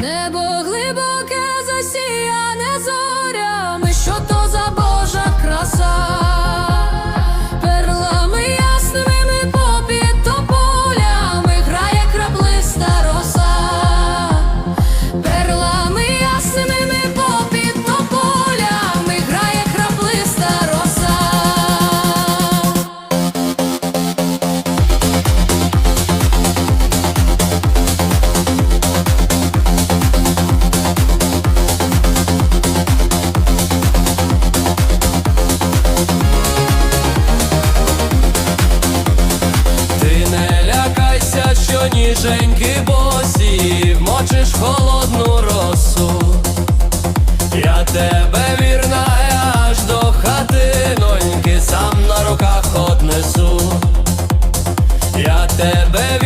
небо тебе вірна, я аж до хати. Ноньки сам на руках однесу, я тебе